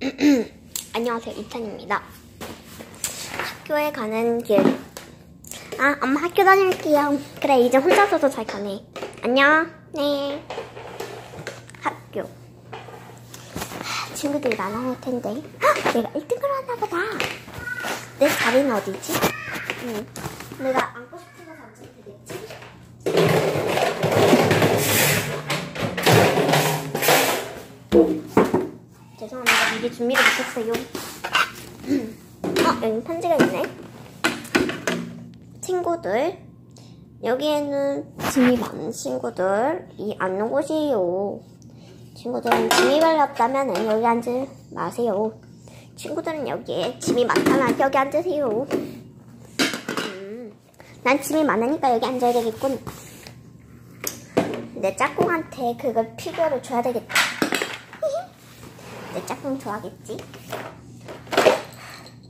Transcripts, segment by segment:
안녕하세요, 이탄입니다. 학교에 가는 길. 아, 엄마 학교 다닐게요. 그래, 이제 혼자서도 잘 가네. 안녕. 네. 학교. 하, 친구들이 많아할 텐데. 헉, 내가 1등을 하나 보다. 내 자리는 어디지? 응. 내가 앉 미리 준비를 못했어요. 어, 여기 편지가 있네. 친구들. 여기에는 짐이 많은 친구들이 앉는 곳이에요. 친구들은 짐이 별로 없다면 여기 앉지 마세요. 친구들은 여기에 짐이 많다면 여기 앉으세요. 음, 난 짐이 많으니까 여기 앉아야 되겠군. 내 짝꿍한테 그걸 피규어를 줘야 되겠다. 내 짝꿍 좋아하겠지?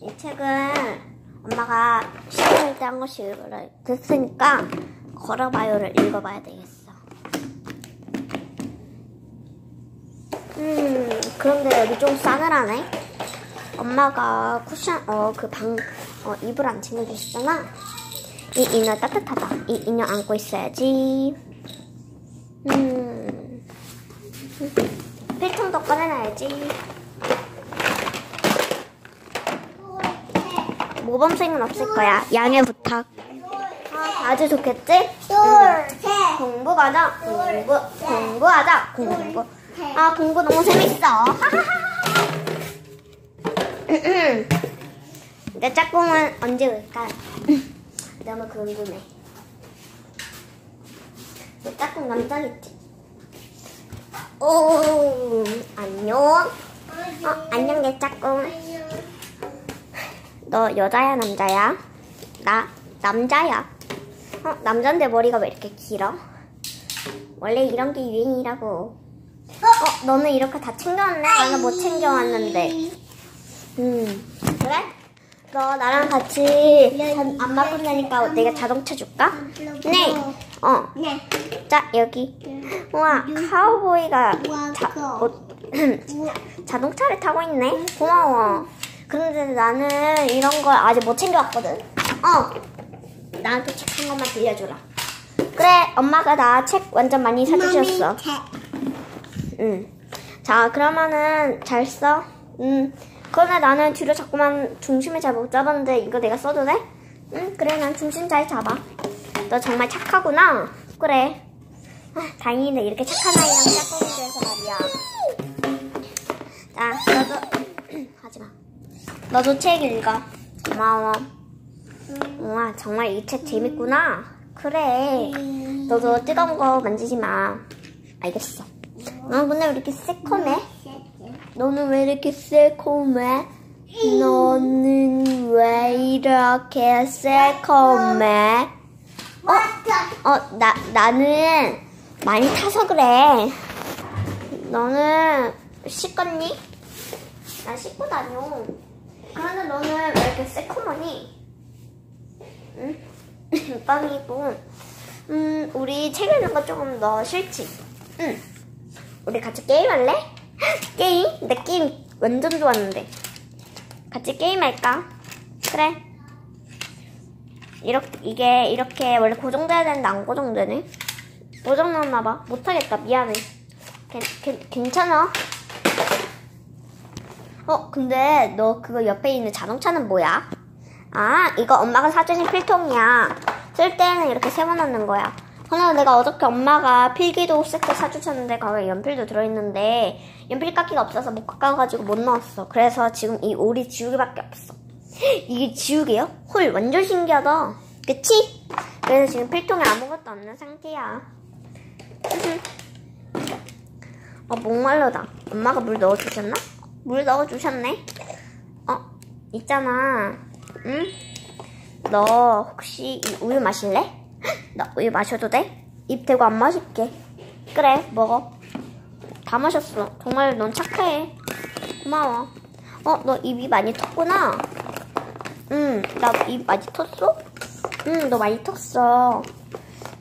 이 책은 엄마가 시간을 때한 것이 됐으니까 걸어봐요를 읽어봐야 되겠어. 음, 그런데 여기 좀 싸늘하네. 엄마가 쿠션, 어, 그 방, 어, 이불 안 챙겨주셨잖아. 이 인어 따뜻하다. 이 인형 안고 있어야지. 음, 꺼내놔야지. 모범생은 없을 거야. 양해 부탁. 아, 아주 좋겠지? 둘, 셋. 공부 가자. 공부, 공부하자. 공부. 아, 공부 너무 재밌어. 내 짝꿍은 언제 올까? 너무 궁금해. 내 짝꿍 남자겠지? 오, 안녕. 어, 안녕, 내 짝꿍. 너 여자야, 남자야? 나 남자야. 어, 남잔데 머리가 왜 이렇게 길어? 원래 이런 게 유행이라고. 어, 너는 이렇게 다 챙겨왔네? 나는 못 챙겨왔는데. 음, 그래? 너 나랑 같이 안- 안 바꾼 다니까 내가 자동차 줄까? 네. 어. 네. 자, 여기. 우와, 카우보이가 자, 와, 어, 자동차를 타고 있네? 고마워. 그런데 나는 이런 걸 아직 못 챙겨왔거든. 어. 나한테 책 한 권만 빌려주라. 그래, 엄마가 나 책 완전 많이 사주셨어. 응. 자, 그러면은 잘 써. 응. 그러나 나는 뒤로 자꾸만 중심을 잘 못 잡았는데 이거 내가 써도 돼? 응, 그래, 난 중심 잘 잡아. 너 정말 착하구나. 그래. 아, 다행이네. 이렇게 착한 아이랑 짝꿍이 돼서 말이야. 자, 너도 하지 마. 너도 책 읽어. 고마워. 우와, 정말 이 책 재밌구나. 그래. 너도 뜨거운 거 만지지 마. 알겠어. 너 근데 왜 이렇게 새콤해? 너는 왜 이렇게 새콤해? 너는 왜 이렇게 새콤해? 어, 어, 나, 나는 많이 타서 그래. 너는 씻었니? 나 씻고 다녀. 그런데 너는 왜 이렇게 새콤하니? 응? 빵이고. 음, 우리 책 읽는 거 조금 더 싫지? 응. 우리 같이 게임할래? 게임? 내 게임 완전 좋았는데. 같이 게임할까? 그래. 이렇게, 이게 이렇게 원래 고정돼야 되는데 안 고정되네? 고정났나봐. 못하겠다. 미안해. 괜, 괜, 괜찮아. 어, 근데 너 그거 옆에 있는 자동차는 뭐야? 아, 이거 엄마가 사주신 필통이야. 쓸 때는 이렇게 세워놓는 거야. 그래서 내가 어저께 엄마가 필기도 세트 사주셨는데 거기에 연필도 들어있는데 연필 깎기가 없어서 못 깎아가지고 못 넣었어. 그래서 지금 이 오리 지우개밖에 없어. 이게 지우개요? 헐, 완전 신기하다. 그치? 그래서 지금 필통에 아무것도 없는 상태야. 어, 목말르다. 엄마가 물 넣어주셨나? 물 넣어주셨네? 어, 있잖아. 응? 너 혹시 이 우유 마실래? 나 우유 마셔도 돼? 입 대고 안 마실게. 그래, 먹어. 다 마셨어. 정말 넌 착해. 고마워. 어, 너 입이 많이 텄구나. 응, 나 입 많이 텄어? 응, 너 많이 텄어.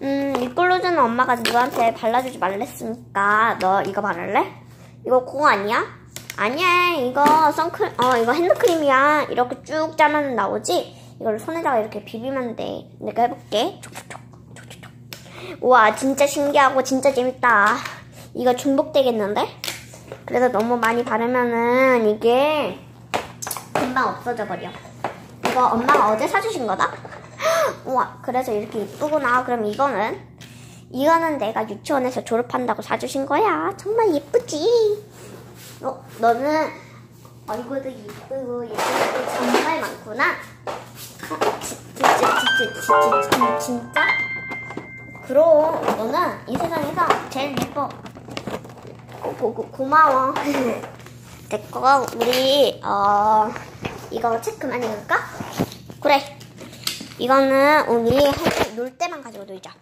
음, 립글로즈는 엄마가 너한테 발라주지 말랬으니까 너 이거 바를래? 이거 공 아니야? 아니야, 이거 선크림, 어, 이거 핸드크림이야. 이렇게 쭉 짜면 나오지? 이걸 손에다가 이렇게 비비면 돼. 내가 해볼게. 촉촉촉, 촉촉촉. 우와, 진짜 신기하고 진짜 재밌다. 이거 중복되겠는데? 그래서 너무 많이 바르면은 이게 금방 없어져 버려. 이거 엄마가 어제 사주신 거다? 우와, 그래서 이렇게 이쁘구나. 그럼 이거는? 이거는 내가 유치원에서 졸업한다고 사주신 거야. 정말 예쁘지? 어, 너는 얼굴도 이쁘고 예쁜 게 정말 많구나. 어, 지, 지, 지, 진짜? 그럼 너는 이 세상에서 제일 예뻐. 고, 고, 고, 고마워. 됐고, 우리, 어, 이거 체크 많이 읽을까? 그래. 이거는 우리 할- 놀 때만 가지고 놀자.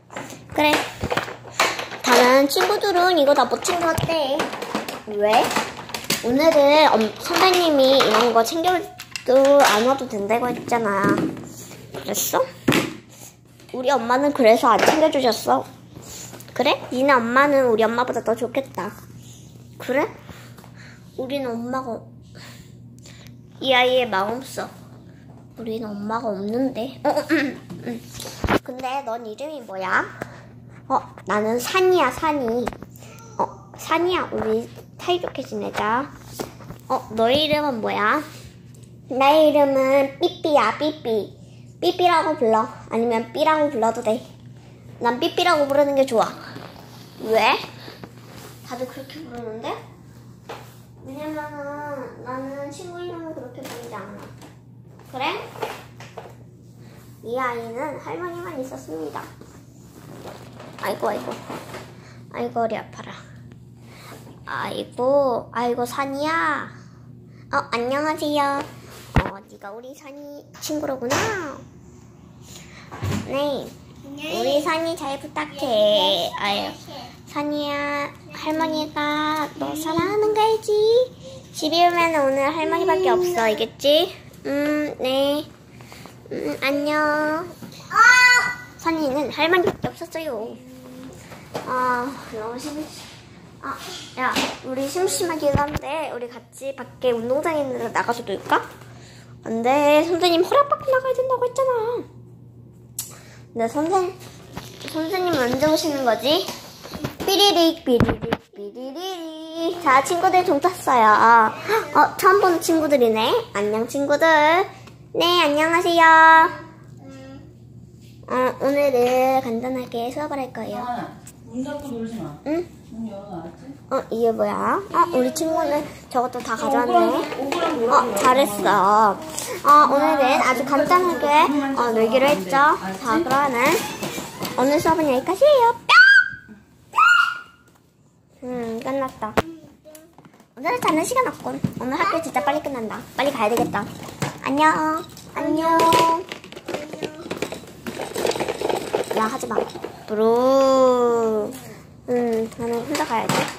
그래. 다른 친구들은 이거 다 못 챙겨왔대. 왜? 오늘은 엄- 선생님이 이런 거 챙겨도 안 와도 된다고 했잖아. 그랬어? 우리 엄마는 그래서 안 챙겨주셨어. 그래? 니네 엄마는 우리 엄마보다 더 좋겠다. 그래? 우리는 엄마가 이 아이의 마음 써. 우리는 엄마가 없는데. 어, 음, 음. 근데 넌 이름이 뭐야? 어, 나는 산이야, 산이. 어, 산이야, 우리 사이좋게 지내자. 어, 너의 이름은 뭐야? 나의 이름은 삐삐야, 삐삐. 삐삐라고 불러. 아니면 삐라고 불러도 돼. 난 삐삐라고 부르는 게 좋아. 왜? 다들 그렇게 부르는데? 왜냐면은 나는 친구 이름을 그렇게 부르지 않아. 그래? 이 아이는 할머니만 있었습니다. 아이고 아이고 아이고 허리 아파라. 아이고 아이고 산이야. 어 안녕하세요. 어 네가 우리 산이 친구로구나. 네. 우리 산이 잘 부탁해. 아유 산이야 할머니가 너 사랑하는 거 알지? 집에 오면 오늘 할머니밖에 없어 알겠지? 음 네. 음 안녕. 산이는 할머니밖에 없었어요. 아 너무 심. 아, 야, 우리 심심하긴 한데 우리 같이 밖에 운동장에 있는 데 나가서 놀까? 안 돼, 선생님 허락받고 나가야 된다고 했잖아. 근데 선생 선생님 언제 오시는 거지? 삐리릭 삐리릭 삐리릭. 자, 친구들 종 탔어요. 어, 처음 보는 친구들이네. 안녕 친구들. 네, 안녕하세요. 어, 오늘은 간단하게 수업을 할 거예요. 하나, 문 닫고 놀지 마. 응? 문 열어 놨지? 어, 이게 뭐야? 어, 우리 친구는 저것도 다 가져왔네. 오그랑 놀아. 어, 잘했어. 어, 오늘은 아주 간단하게 어, 놀기로 했죠. 자, 그러면 오늘 수업은 여기까지예요. 뿅! 음, 끝났다. 오늘은 자는 시간 없군. 오늘 학교 진짜 빨리 끝난다. 빨리 가야 되겠다. 안녕. 안녕. 야, 하지 마. 브루. 음, 나는 혼자 가야지.